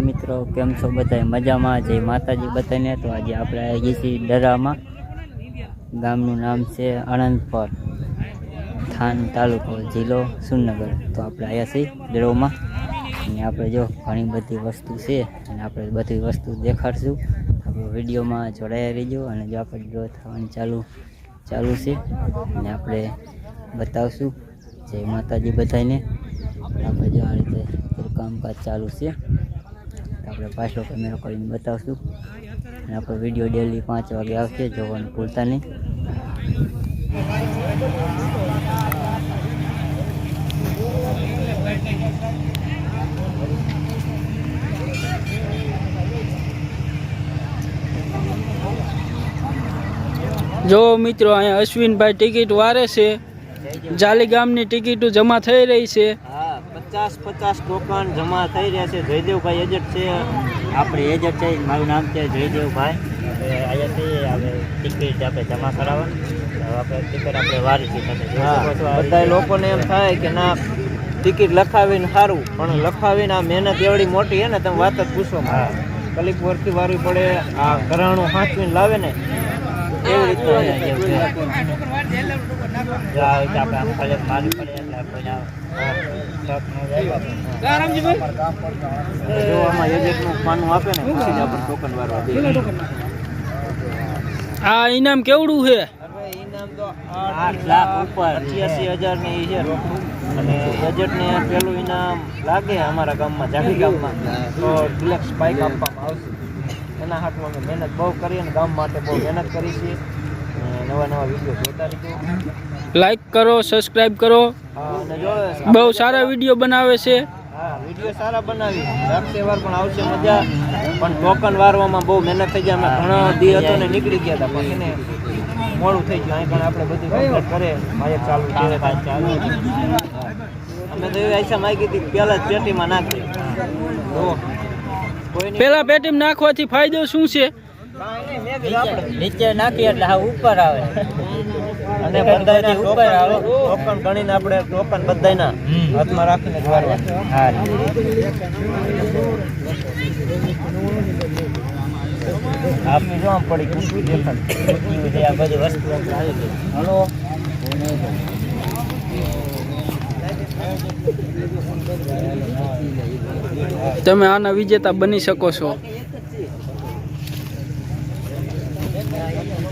કેમ છો બધા મજામાં? જય માતાજી બધાને. તો આજે આપણે આવી ગઈ છીએ ડરામાં. ગામનું નામ છે આણંદપર થાન તાલુકો જિલ્લો સુરનગર તો આપણે આવ્યા છીએ દરોમાં અને આપણે જો ઘણી બધી વસ્તુ છે, અને આપણે બધી વસ્તુ દેખાડશું. આપણે વિડીયોમાં જોડાયા રહીજો, અને જો આપણે ડ્રો થવાનું ચાલુ ચાલુ છે, અને આપણે બતાવશું. જય માતાજી બધાને. આપણે જો આ રીતે કામકાજ ચાલુ છે. આપણે પાછો કેમેરો કરીને બતાવશું. અને આપણો વીડિયો ડેલી પાંચ વાગે આવશે, જોવાનું ભૂલતા નહીં. જો મિત્રો, અહીંયા અશ્વિનભાઈ ટિકિટ વારે છે. જાલી ગામની ટિકિટો જમા થઈ રહી છે. પચાસ પચાસ ટોકન જમા થઈ રહ્યા છે. જયદેવભાઈ એજન્ટ છે. આપણે એજન્ટ છે. મારું નામ છે જયદેવભાઈ. અહીંયાથી આપણે ટિકિટ આપણે જમા કરાવવાની. આપણે ટિકિટ આપણે વારી છે. તમે બધા લોકોને એમ થાય કે ના ટિકિટ લખાવીને સારું પણ લખાવીને આ મહેનત એવડી મોટી હે ને તમે વાત જ પૂછો. કલીક વર્તી વારવી પડે આ ઘરાણું હાંચવીને લાવે ને એવી રીતે આપણે આમ ખાલી મારી પડે એટલે જો આમાં એજન્ટનું પાનું આપે ને પછી જ આ ઇનામ કેવડું છે આઠ લાખ છે અને એજન્ટને પહેલું ઇનામ લાગે અમારા ગામમાં જાગી ગામમાં તો ડિલક્સ બાઇક આપવામાં આવશે એના હાથમાં અમે મહેનત બહુ કરી અને ગામ માટે બહુ મહેનત કરી છે અને નવા નવા વીડિયો જોતા રહીજો લાઈક કરો સબસ્ક્રાઈબ કરો. બહુ સારા વીડિયો બનાવે છે. હા વીડિયો સારા બનાવી. રાત તહેવાર પણ આવશે મજા. પણ ટોકન વારવામાં બહુ મહેનત થઈ જાય. અમે ઘણા દી હતો ને નીકળી ગયા હતા. પણ એને મોડું થઈ ગયું. અહીં પણ આપણે બધું કમ્પ્લીટ કરે. માયક ચાલુ કરે ચાલુ. અમે તો એવી આશા માંગી હતી કે જ પેટીમાં નાખી પેલા પેટીમાં નાખવાથી ફાયદો શું છે? નીચે નાખીએ એટલે હા ઉપર આવે. અને બધાયના ટોકન ટોકન ગણીને આપણે ટોકન બધાયના હાથમાં રાખીને જ વારવાના. હા. આપની જો આમ પડી કુટું દેખાડ આ બધી વસ્તુ આવી ગઈ હલો? તમે આના વિજેતા બની શકો છો હાલો જય માતાજી બધાને આપણે આવીએ છીએ લખીપુરમાં પાટલા ઇનામ આવી ગયા છે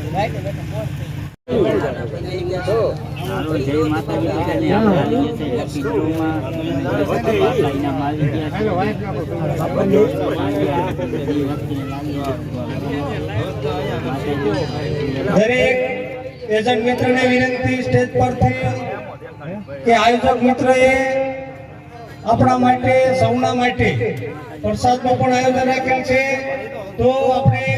દરેક એજન્ટ મિત્રને વિનંતી સ્ટેજ પરથી કે આયોજક મિત્રએ આપણા માટે, સૌના માટે પ્રસાદનું પણ આયોજન રાખેલ છે. તો આપણે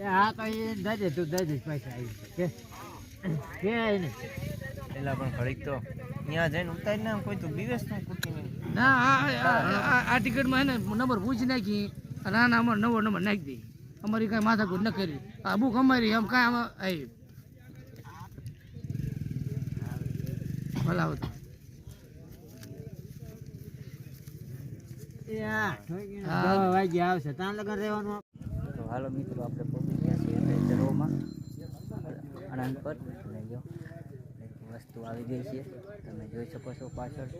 હા તો એ દાદે તું દાદે પૈસા આવી કે પેલા પણ ઘડીક તો ત્યાં જઈને ઉતારી ના કોઈ તો બીવેસનું કુટી નહીં ના આ ટિકિટમાં એને નંબર પૂછી નાખી અને આના અમારો નવો નંબર નાખી દઈ અમારી કાંઈ માથાકૂટ ન કરી. આ બુક અમારી એમ કાંઈ આમાં આવી ભલા હતું હા. વાગ્યા આવશે. ત્યાં રહેવાનું તો હાલો મિત્રો આપણે પહોંચી ગયા છીએ એટલે આણંદ પર અને જો એક વસ્તુ આવી ગઈ છે. તમે જોઈ શકો છો પાછળ.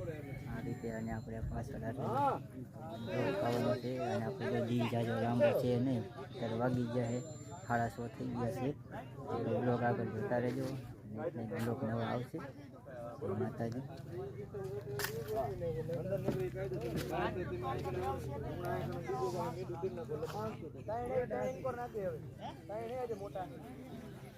આ રીતે અને આપણે પાછળ ખાવાનું છે અને આપણે જી જાજો લાંબો છે નહીં ત્યારે વાગી જાય સાડા સો થઈ ગયા છે. બ્લોગ આગળ જોતા રહેજો. બ્લોગ નવા આવશે.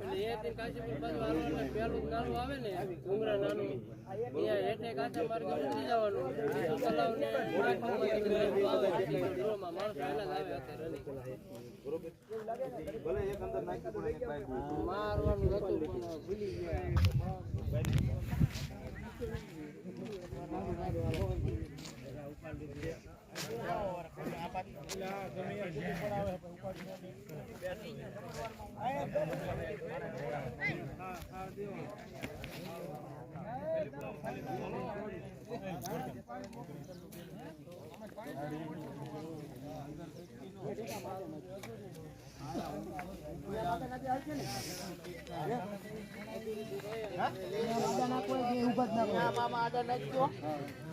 એ નાનું આવે ને ઘુંગરા નાનું. ત્યાં હેઠે કાચા માર્ગે જવાનું. મારવાનું જય માતાજી આ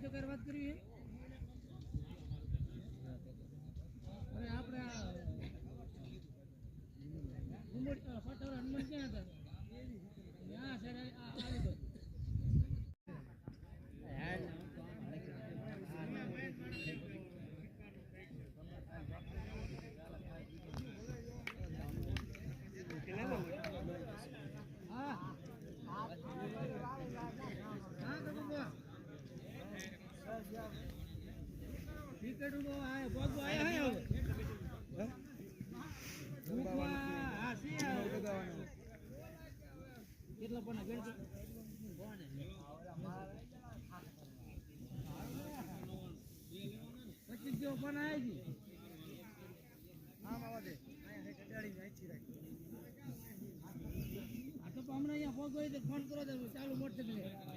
તો કઈ વાત કરવી હે? અરે આપણે આ ઉમર- અ, ફાટાવાળા હનુમાન ક્યાં હતા? ત્યાં છે ને, આ- આ લીધો. હા. હા, તો બાબા. ટિકિટ ઉડો આયા પગો આયા હે હવે ભૂખવા હા સી કેટલા પણ ગણતો પચીસ જેવો પણ આવી ગઈ આ તો હમણાં અહીંયા પગ હોય તો ફોન કરો ચાલુ મોટરસાઇકલ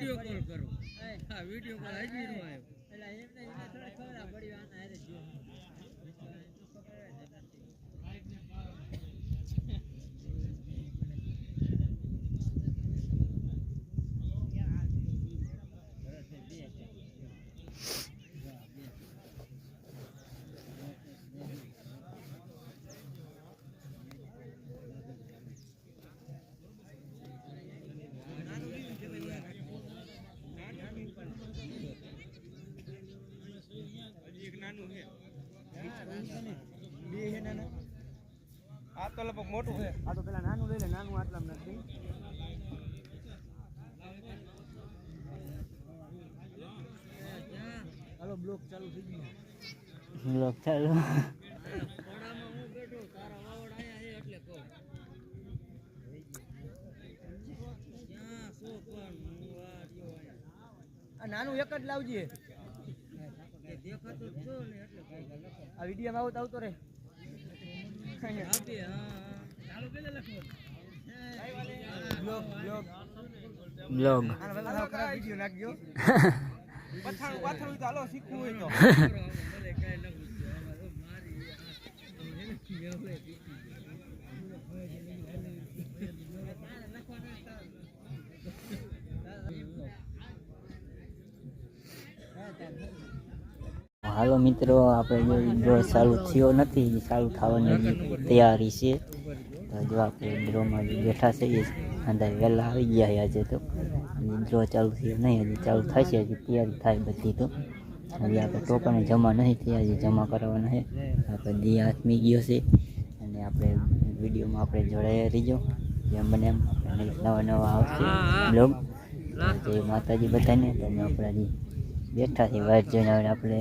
વીડિયો કોલ કરો. હા વીડિયો કોલ હજી નો આવ્યો. આ તો લગભગ મોટું છે. આ તો પેલા નાનું લઈ લે નાનું આટલા નથી. હાલો બ્લોક ચાલુ થઈ ગયો. બ્લોક ચાલુ. આ નાનું એક જ લાવજે. આ વીડિયો આવો તો આવતો રે બ્લોગ બ્લોગ બ્લોગ આના પેલા સાવ ખરાબ વીડિયો નાખજો. પથાણું હાલો શીખવું હોય તો. હાલો મિત્રો, આપણે ડ્રો ચાલુ થયો નથી સારું થવાની તૈયારી છે. તો જો આપણે ડ્રોમાં બેઠા છીએ અંદર વહેલા આવી ગયા છે આજે તો. ડ્રો ચાલુ થયો નહીં, હજી ચાલુ થશે, હજી તૈયારી થાય બધી તો. હજી આપણે ટોકન જમા નહીં થયા હજી જમા કરાવવાના છે. આપણે દી હાથમી ગયો છે. અને આપણે વિડીયોમાં આપણે જોડાયા રહીજો. જેમ બને એમ આપણે નવા નવા આવશે બ્લોગ. જય માતાજી બધાને તમે આપણે બેઠા છીએ વાઇટ જોઈને આપણે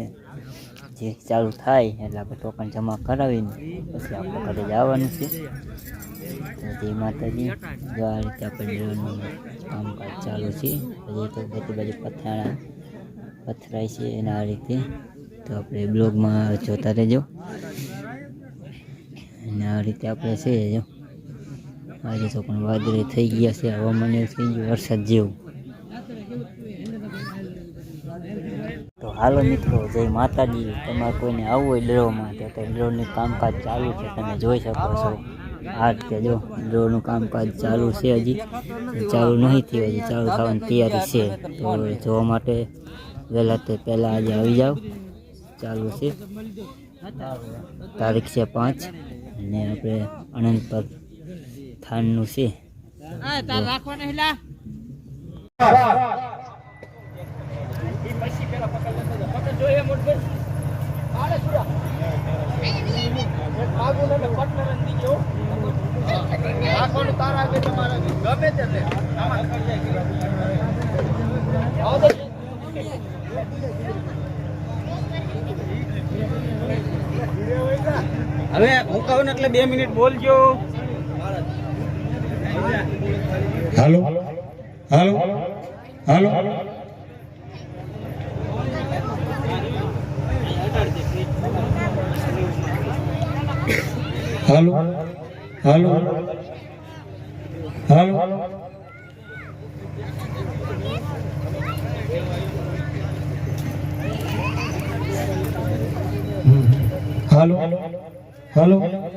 જે ચાલુ થાય એટલે આપણે ટોકન જમા કરાવીને પછી આપણે ઘરે જવાનું છે. તો માતાજી, જો આ રીતે આપણે કામકાજ ચાલુ છે. પછી તો બધી બાજુ પથરાણા પથરાય છે એના આ રીતે તો આપણે બ્લોગમાં જોતા રહેજો. અને આ રીતે આપણે છે આજે તો પણ વાદળી થઈ ગયા છે, હવામાન થઈ ગયું વરસાદ જેવું તો હાલો મિત્રો જય માતાજી. તમારે કોઈને આવવું હોય ડ્રોમાં તો ડ્રોનું કામકાજ ચાલુ છે. તમે જોઈ શકો છો. આ રીતે જો ડ્રોનું કામકાજ ચાલુ છે હજી. ચાલુ નહીં થયું હજી ચાલુ થવાની તૈયારી છે. તો જોવા માટે વહેલા તે પહેલાં આજે આવી જાઓ. ચાલુ છે. તારીખ છે પાંચ. અને આપણે અનંત પર થાનનું છે હું કહું ને એટલે બે મિનિટ બોલજો હાલો હાલો હાલો હાલો હાલો હાલો હાલો હાલો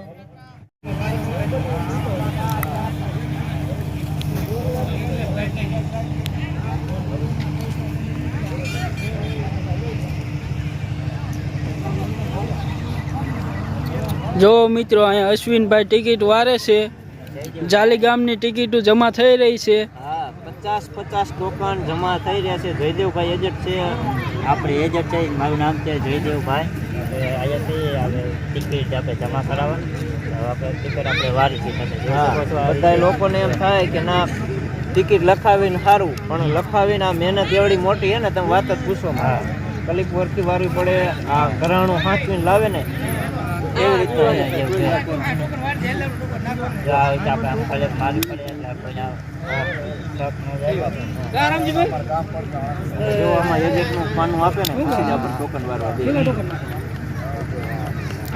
જો મિત્રો અહીંયા અશ્વિનભાઈ ટિકિટ વારે છે. જાલી ગામની ટિકિટો જમા થઈ રહી છે. હા પચાસ પચાસ ટોકન જમા થઈ રહ્યા છે. જયદેવભાઈ એજન્ટ છે. આપણે એજન્ટ છે. મારું નામ છે જયદેવભાઈ. અહીંયાથી આપણે ટિકિટ આપણે જમા કરાવવાની. આપણે ટિકિટ આપણે વારી છે. તમે બધા લોકોને એમ થાય કે ના ટિકિટ લખાવીને સારું પણ લખાવીને આ મહેનત એવડી મોટી છે ને તમે વાત જ પૂછો હા. કલીક વર્કી વારવી પડે આ ઘરાણું સાચવીને લાવે ને કેવી રીતના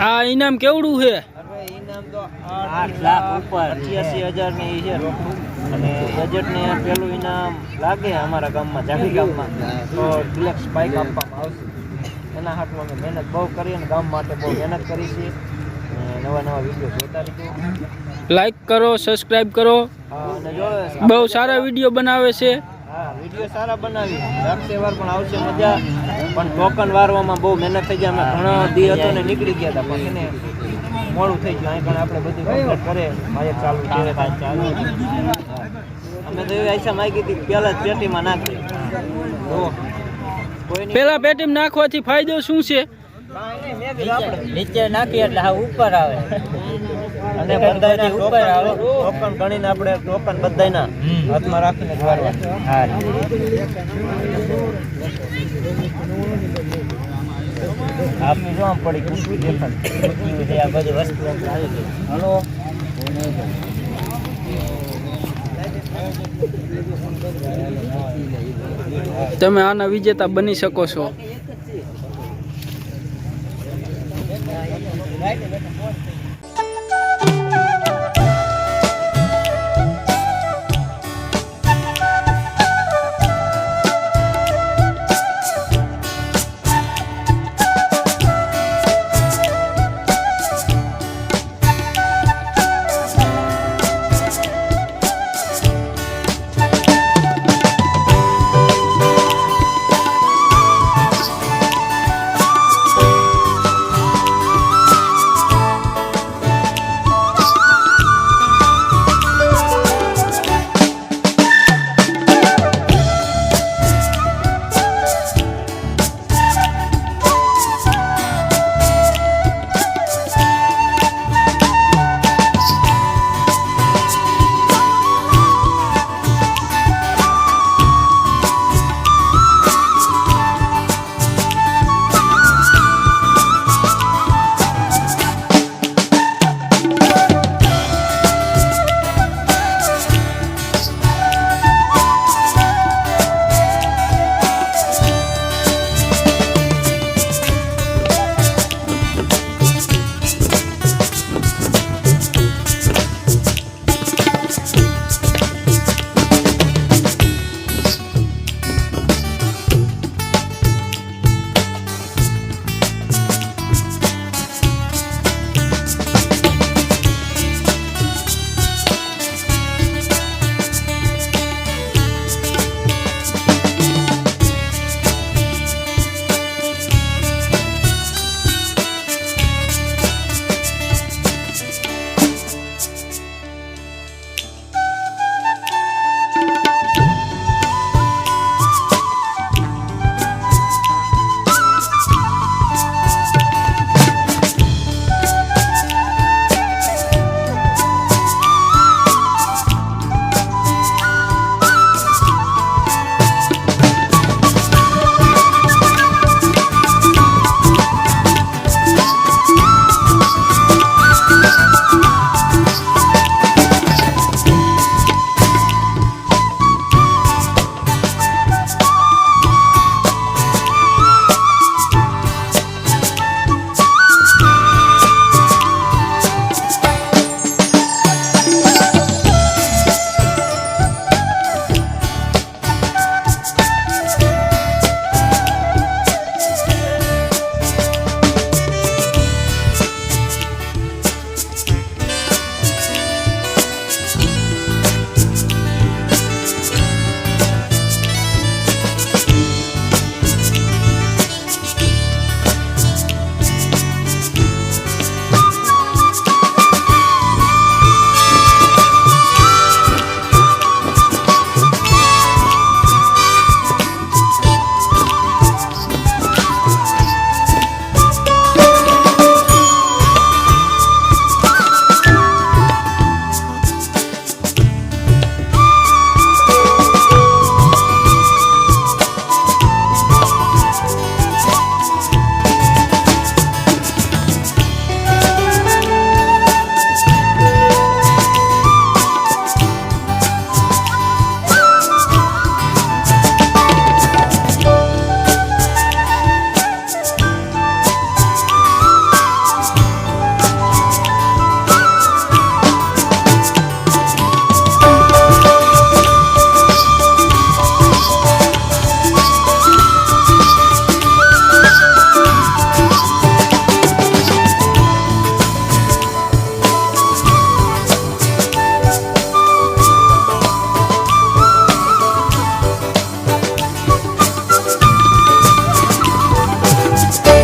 આ ઇનામ કેવડું છે? આઠ લાખ ઉપર અઠ્યાસી હજારની અને બજેટ ને પેલું ઇનામ લાગે અમારા ગામમાં જાગી ગામમાં. તો ડિલક્સ બાઇક આપવામાં આવશે. એના હાથમાં અમે મહેનત બહુ કરી અને ગામ માટે બહુ મહેનત કરી છે. નવા નવા વીડિયો જોતા રહીજો. લાઈક કરો સબસ્ક્રાઇબ કરો. અને જો બહુ સારા વીડિયો બનાવે છે. હા વીડિયો સારા બનાવી. રાત તહેવાર પણ આવશે મજા. પણ ટોકન વારવામાં બહુ મહેનત થઈ જાય. અમે ઘણા દી હતો ને નીકળી ગયા હતા. પણ એને મોડું થઈ ગયું. અહીં પણ આપણે બધું કમ્પ્લીટ કરે. મારે ચાલુ છે. ચાલુ અમે તો એવી આશા માગી હતી પહેલાં જ પેટીમાં નાખી તો પેલા પેટીમ નાખવાથી ફાયદો શું છે? નીચે નાખીએ એટલે હા ઉપર આવે. અને બધાયના ઉપર આવે ટોકન ગણીને આપણે ટોકન બધાયના હાથમાં રાખીને જ હા. આપની જોવા પડી કુશવી દેખાય. આ બધી વસ્તુ આવી ગઈ. હલો. તમે આના વિજેતા બની શકો છો.